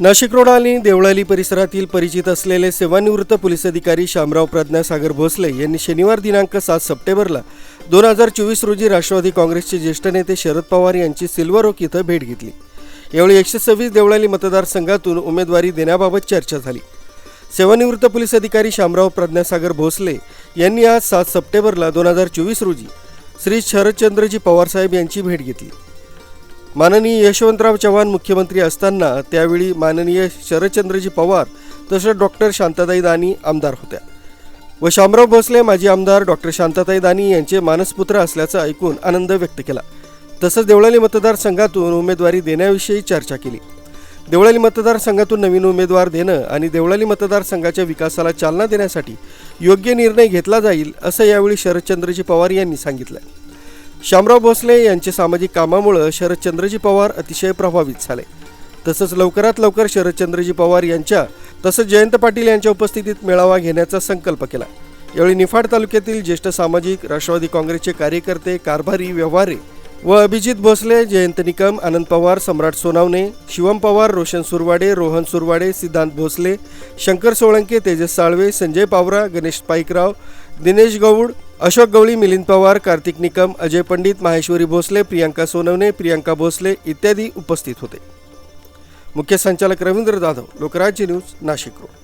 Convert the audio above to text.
Nashik road आणि देवळाली परिसरातील परिचित असलेले सेवानिवृत्त पोलीस अधिकारी शामराव प्रज्ञासागर भोसले यांनी शनिवार दिनांक सात सप्टेंबरला दोन हजार चोवीस रोजी राष्ट्रवादी काँग्रेसचे ज्येष्ठ नेते शरद पवार यांची सिल्वर ओक इथं भेट घेतली. यावेळी एकशे सव्वीस देवळाली मतदारसंघातून उमेदवारी देण्याबाबत चर्चा झाली. सेवानिवृत्त पोलीस अधिकारी शामराव प्रज्ञासागर भोसले यांनी आज सात सप्टेंबरला दोन हजार चोवीस रोजी श्री शरदचंद्रजी पवारसाहेब यांची भेट घेतली. माननीय यशवंतराव चव्हाण मुख्यमंत्री असताना त्यावेळी माननीय शरदचंद्रजी पवार तसंच डॉक्टर शांताताई दानी आमदार होत्या. व शामराव भोसले माजी आमदार डॉक्टर शांताताई दानी यांचे मानसपुत्र असल्याचं ऐकून आनंद व्यक्त केला. तसंच देवळाली मतदारसंघातून उमेदवारी देण्याविषयी चर्चा केली. देवळाली मतदारसंघातून नवीन उमेदवार देणं आणि देवळाली मतदारसंघाच्या विकासाला चालना देण्यासाठी योग्य निर्णय घेतला जाईल असं यावेळी शरदचंद्रजी पवार यांनी सांगितलं. शामराव भोसले यांचे सामाजिक कामामुळं शरदचंद्रजी पवार अतिशय प्रभावित झाले. तसंच लवकरात लवकर शरदचंद्रजी पवार यांच्या तसंच जयंत पाटील यांच्या उपस्थितीत मेळावा घेण्याचा संकल्प केला. यावेळी निफाड तालुक्यातील ज्येष्ठ सामाजिक राष्ट्रवादी काँग्रेसचे कार्यकर्ते कारभारी व्यवहारे व अभिजित भोसले जयंत निकम आनंद पवार सम्राट सोनावणे शिवम पवार रोशन सुरवाडे रोहन सुरवाडे सिद्धांत भोसले शंकर सोळंके तेजस साळवे संजय पावरा गणेश पाईकराव दिनेश गौड अशोक गवळी मिलिंद पवार कार्तिक निकम अजय पंडित माहेश्वरी भोसले प्रियांका सोनवणे प्रियांका भोसले इत्यादी उपस्थित होते. मुख्य संचालक रवींद्र जाधव लोकराज्य न्यूज नाशिक रोड